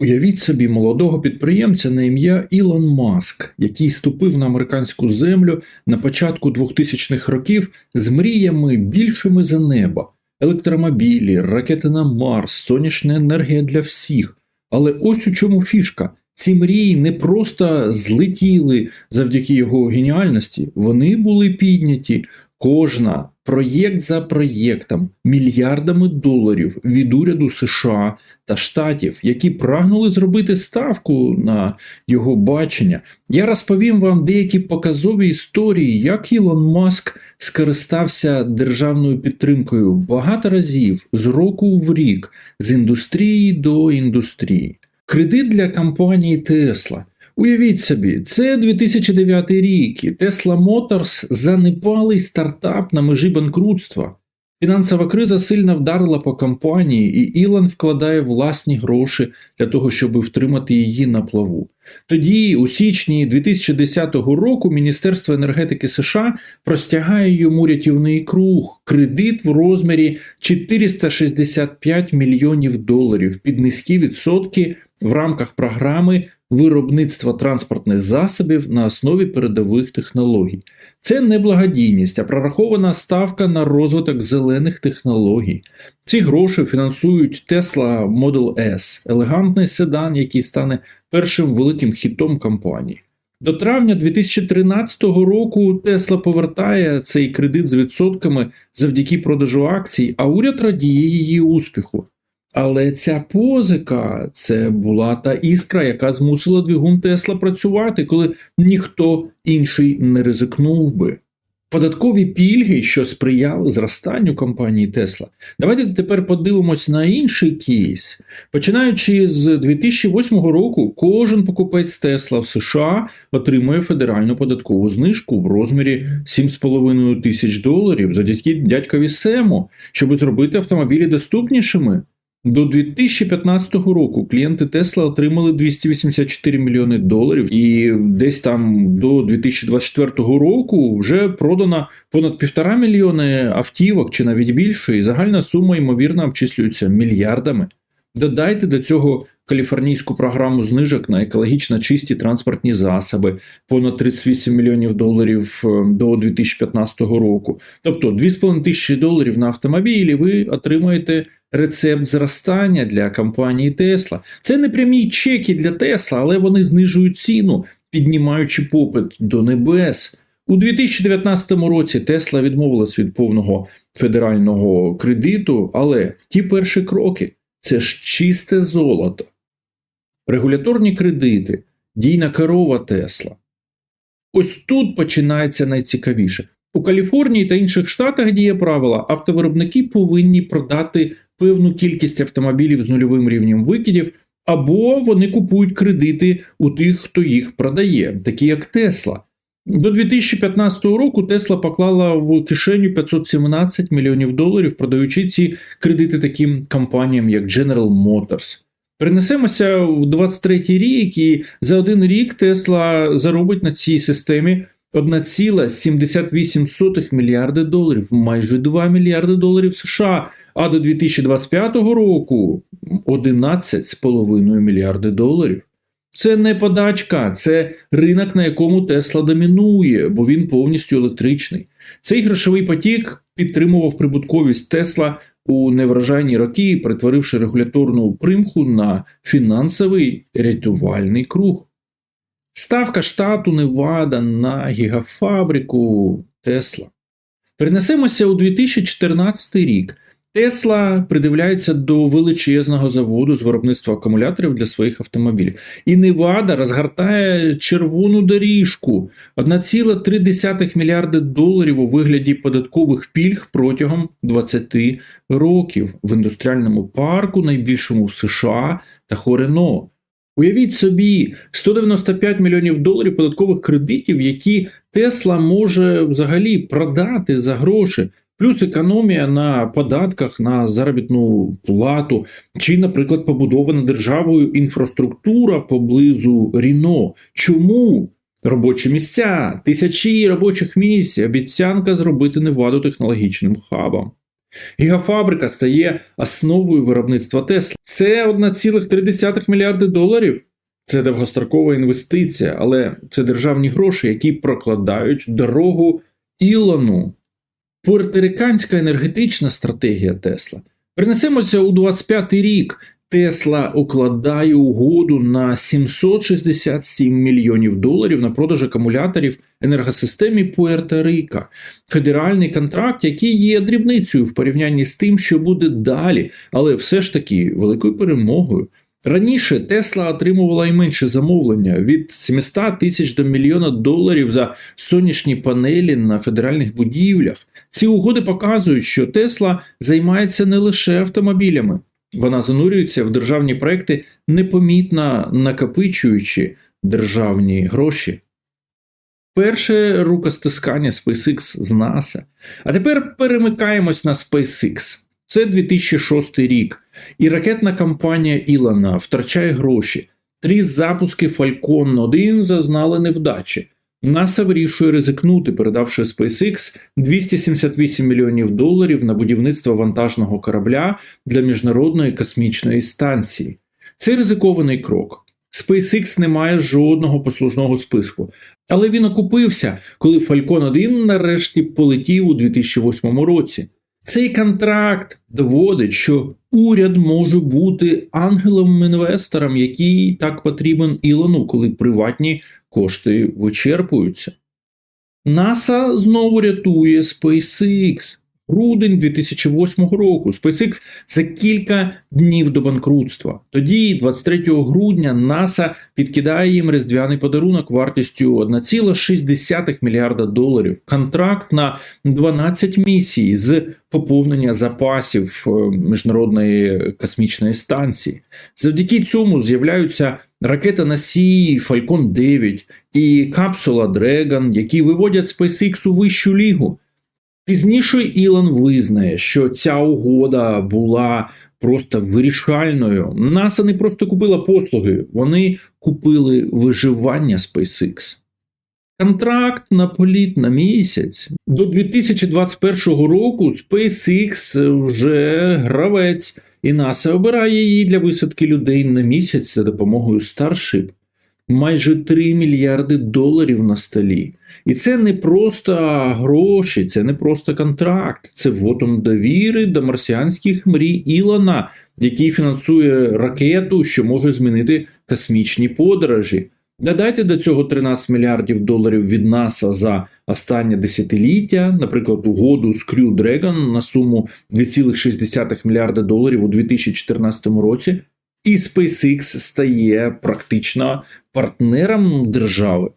Уявіть собі молодого підприємця на ім'я Ілон Маск, який ступив на американську землю на початку 2000-х років з мріями більшими за небо, електромобілі, ракети на Марс, сонячна енергія для всіх. Але ось у чому фішка. Ці мрії не просто злетіли завдяки його геніальності, вони були підняті. Кожна проєкт за проєктом мільярдами доларів від уряду США та штатів, які прагнули зробити ставку на його бачення. Я розповім вам деякі показові історії, як Ілон Маск скористався державною підтримкою багато разів з року в рік, з індустрії до індустрії. Кредит для компанії Тесла. Уявіть собі, це 2009 рік, і Tesla Motors – занепалий стартап на межі банкрутства. Фінансова криза сильно вдарила по компанії, і Ілон вкладає власні гроші для того, щоб втримати її на плаву. Тоді, у січні 2010 року, Міністерство енергетики США простягає йому рятівний круг, кредит в розмірі 465 мільйонів доларів під низькі відсотки в рамках програми виробництва транспортних засобів на основі передових технологій. Це не благодійність, а прорахована ставка на розвиток зелених технологій. Ці гроші фінансують Tesla Model S, елегантний седан, який стане першим великим хітом компанії. До травня 2013 року Тесла повертає цей кредит з відсотками завдяки продажу акцій, а уряд радіє її успіху. Але ця позика це була та іскра, яка змусила двигун Тесла працювати, коли ніхто інший не ризикнув би. Податкові пільги, що сприяли зростанню компанії Тесла. Давайте тепер подивимось на інший кейс. Починаючи з 2008 року, кожен покупець Тесла в США отримує федеральну податкову знижку в розмірі 7,5 тисяч доларів завдяки дядькові Сему, щоб зробити автомобілі доступнішими. До 2015 року клієнти Тесла отримали 284 мільйони доларів, і десь там до 2024 року вже продано понад півтора мільйони автівок чи навіть більше, і загальна сума ймовірно обчислюється мільярдами. Додайте до цього каліфорнійську програму знижок на екологічно чисті транспортні засоби, понад 38 мільйонів доларів е, до 2015 року. Тобто 2,5 тисячі доларів на автомобілі ви отримаєте рецепт зростання для компанії Тесла. Це не прямі чеки для Тесла, але вони знижують ціну, піднімаючи попит до небес. У 2019 році Тесла відмовилась від повного федерального кредиту, але ті перші кроки це ж чисте золото. Регуляторні кредити, дійна керова Тесла. Ось тут починається найцікавіше. У Каліфорнії та інших штатах діє правило, автовиробники повинні продати певну кількість автомобілів з нульовим рівнем викидів, або вони купують кредити у тих, хто їх продає, такі як Тесла. До 2015 року Тесла поклала в кишеню 517 мільйонів доларів, продаючи ці кредити таким компаніям, як General Motors. Перенесемося в 23 рік, і за один рік Тесла заробить на цій системі 1,78 мільярди доларів, майже 2 мільярди доларів США. А до 2025 року 11,5 мільярди доларів. Це не подачка, це ринок, на якому Тесла домінує, бо він повністю електричний. Цей грошовий потік підтримував прибутковість Тесла у невражайні роки, перетворивши регуляторну примху на фінансовий рятувальний круг. Ставка штату Невада на гігафабрику Тесла. Перенесемося у 2014 рік. Тесла придивляється до величезного заводу з виробництва акумуляторів для своїх автомобілів. І Невада розгортає червону доріжку 1,3 мільярди доларів у вигляді податкових пільг протягом 20 років в індустріальному парку, найбільшому в США та Хорено. Уявіть собі 195 мільйонів доларів податкових кредитів, які Тесла може взагалі продати за гроші. Плюс економія на податках на заробітну плату, чи, наприклад, побудована державою інфраструктура поблизу Ріно. Чому? Робочі місця, тисячі робочих місць, обіцянка зробити Неваду технологічним хабом. Гігафабрика стає основою виробництва Тесла. Це 1,3 мільярди доларів. Це довгострокова інвестиція, але це державні гроші, які прокладають дорогу Ілону. Пуерториканська енергетична стратегія Тесла. Перенесемося у 25-й рік. Тесла укладає угоду на 767 мільйонів доларів на продаж акумуляторів енергосистемі Пуерто-Рика. Федеральний контракт, який є дрібницею в порівнянні з тим, що буде далі, але все ж таки великою перемогою. Раніше Тесла отримувала і менше замовлення від 700 тисяч до мільйона доларів за сонячні панелі на федеральних будівлях. Ці угоди показують, що Тесла займається не лише автомобілями. Вона занурюється в державні проекти, непомітно накопичуючи державні гроші. Перше рукостискання SpaceX з NASA. А тепер перемикаємось на SpaceX. Це 2006 рік, і ракетна компанія Ілона втрачає гроші. Три запуски Falcon 1 зазнали невдачі. НАСА вирішує ризикнути, передавши SpaceX 278 мільйонів доларів на будівництво вантажного корабля для міжнародної космічної станції. Це ризикований крок. SpaceX не має жодного послужного списку, але він окупився, коли Falcon 1 нарешті полетів у 2008 році. Цей контракт доводить, що уряд може бути ангелом-інвестором, який так потрібен Ілону, коли приватні кошти вичерпуються. НАСА знову рятує SpaceX. Грудень 2008 року SpaceX за кілька днів до банкрутства. Тоді, 23 грудня, НАСА підкидає їм різдвяний подарунок вартістю 1,6 мільярда доларів. Контракт на 12 місій з поповнення запасів міжнародної космічної станції. Завдяки цьому з'являються ракета носій Falcon 9 і капсула Dragon, які виводять SpaceX у вищу лігу. Пізніше Ілон визнає, що ця угода була просто вирішальною. НАСА не просто купила послуги, вони купили виживання SpaceX. Контракт на політ на місяць. До 2021 року SpaceX вже гравець, і НАСА обирає її для висадки людей на місяць за допомогою Starship. Майже 3 мільярди доларів на столі. І це не просто гроші, це не просто контракт, це вотом довіри до марсіанських мрій Ілона, який фінансує ракету, що може змінити космічні подорожі. Додайте до цього 13 мільярдів доларів від НАСА за останнє десятиліття, наприклад, угоду з Crew Dragon на суму 2,6 мільярда доларів у 2014 році, і SpaceX стає практично партнером держави.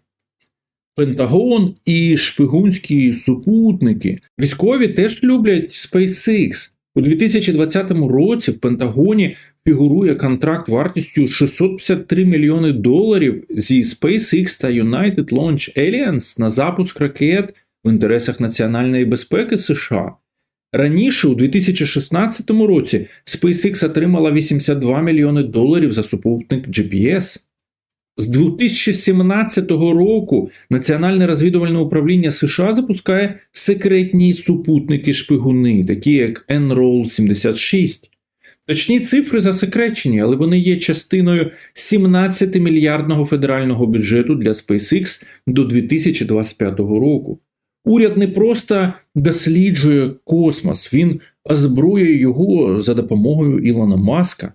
Пентагон і шпигунські супутники. Військові теж люблять SpaceX. У 2020 році в Пентагоні фігурує контракт вартістю 653 мільйони доларів зі SpaceX та United Launch Alliance на запуск ракет в інтересах національної безпеки США. Раніше, у 2016 році, SpaceX отримала 82 мільйони доларів за супутник GPS. З 2017 року Національне розвідувальне управління США запускає секретні супутники шпигуни, такі як Enroll 76. Точні цифри засекречені, але вони є частиною 17-мільярдного федерального бюджету для SpaceX до 2025 року. Уряд не просто досліджує космос, він озброює його за допомогою Ілона Маска.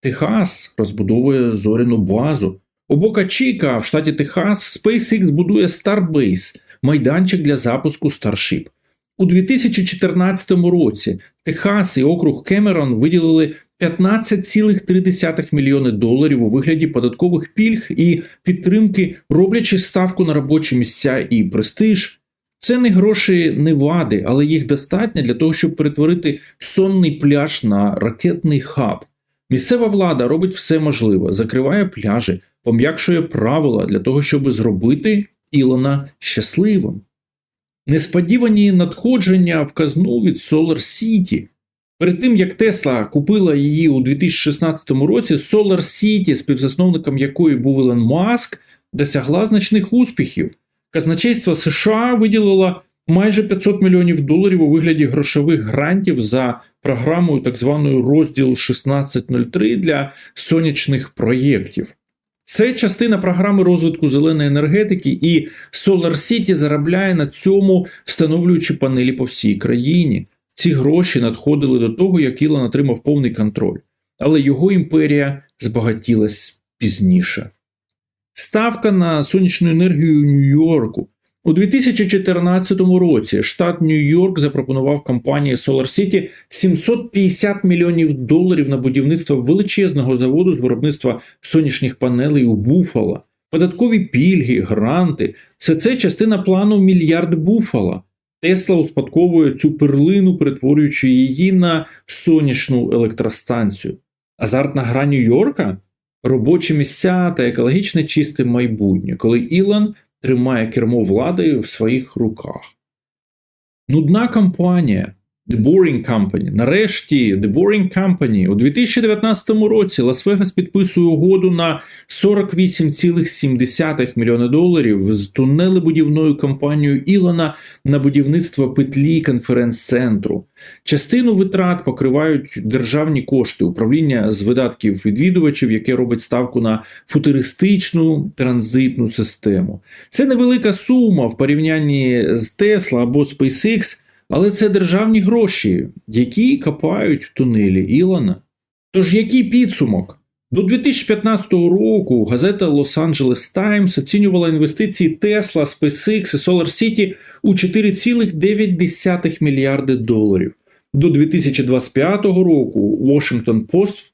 Техас розбудовує зоряну базу. У Бока Чіка в штаті Техас SpaceX будує Starbase – майданчик для запуску Starship. У 2014 році Техас і округ Кемерон виділили 15,3 мільйони доларів у вигляді податкових пільг і підтримки, роблячи ставку на робочі місця і престиж. Це не гроші Невади, але їх достатньо для того, щоб перетворити сонний пляж на ракетний хаб. Місцева влада робить все можливе, закриває пляжі, пом'якшує правила для того, щоб зробити Ілона щасливим. Несподівані надходження в казну від Solar City. Перед тим як Тесла купила її у 2016 році, Solar City, співзасновником якої був Ілон Маск, досягла значних успіхів. Казначейство США виділило майже 500 мільйонів доларів у вигляді грошових грантів за програмою так званою розділ 1603 для сонячних проєктів. Це частина програми розвитку зеленої енергетики, і Solar City заробляє на цьому, встановлюючи панелі по всій країні. Ці гроші надходили до того, як Ілон отримав повний контроль, але його імперія збагатілась пізніше. Ставка на сонячну енергію Нью-Йорку. У 2014 році штат Нью-Йорк запропонував компанії Solar City 750 мільйонів доларів на будівництво величезного заводу з виробництва сонячних панелей у Буфало. Податкові пільги, гранти все це частина плану мільярд Буфало. Тесла успадковує цю перлину, перетворюючи її на сонячну електростанцію. Азартна гра Нью-Йорка робочі місця та екологічне чисте майбутнє, коли Ілон тримає кермо влади в своїх руках. Нудна компанія The Boring Company. Нарешті The Boring Company у 2019 році Лас-Вегас підписує угоду на 48,7 мільйони доларів з тунелебудівною компанією Ілона на будівництво петлі конференц-центру. Частину витрат покривають державні кошти управління з видатків відвідувачів, яке робить ставку на футуристичну транзитну систему. Це невелика сума в порівнянні з Tesla або SpaceX, але це державні гроші, які копають в тунелі Ілона. Тож який підсумок? До 2015 року газета Los Angeles Times оцінювала інвестиції Tesla, SpaceX і Solar City у 4,9 мільярди доларів. До 2025 року Washington Post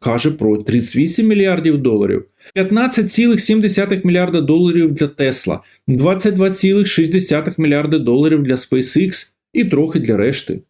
каже про 38 мільярдів доларів, 15,7 мільярда доларів для Tesla, 22,6 мільярда доларів для SpaceX і трохи для решти.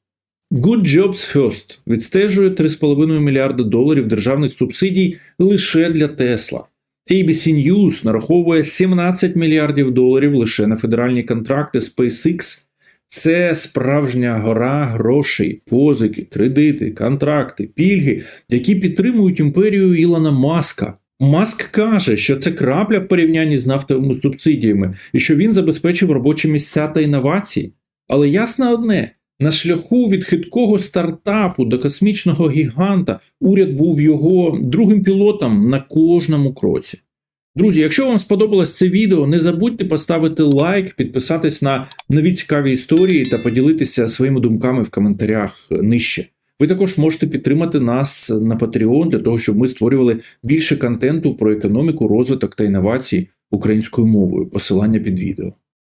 Good Jobs First відстежує 3,5 мільярда доларів державних субсидій лише для Тесла. ABC News нараховує 17 мільярдів доларів лише на федеральні контракти SpaceX. Це справжня гора грошей, позики, кредити, контракти, пільги, які підтримують імперію Ілона Маска. Маск каже, що це крапля в порівнянні з нафтовими субсидіями і що він забезпечив робочі місця та інновації. Але ясно одне: на шляху від хиткого стартапу до космічного гіганта уряд був його другим пілотом на кожному кроці. Друзі, якщо вам сподобалось це відео, не забудьте поставити лайк, підписатись на нові цікаві історії та поділитися своїми думками в коментарях нижче. Ви також можете підтримати нас на Patreon для того, щоб ми створювали більше контенту про економіку, розвиток та інновації українською мовою. Посилання під відео.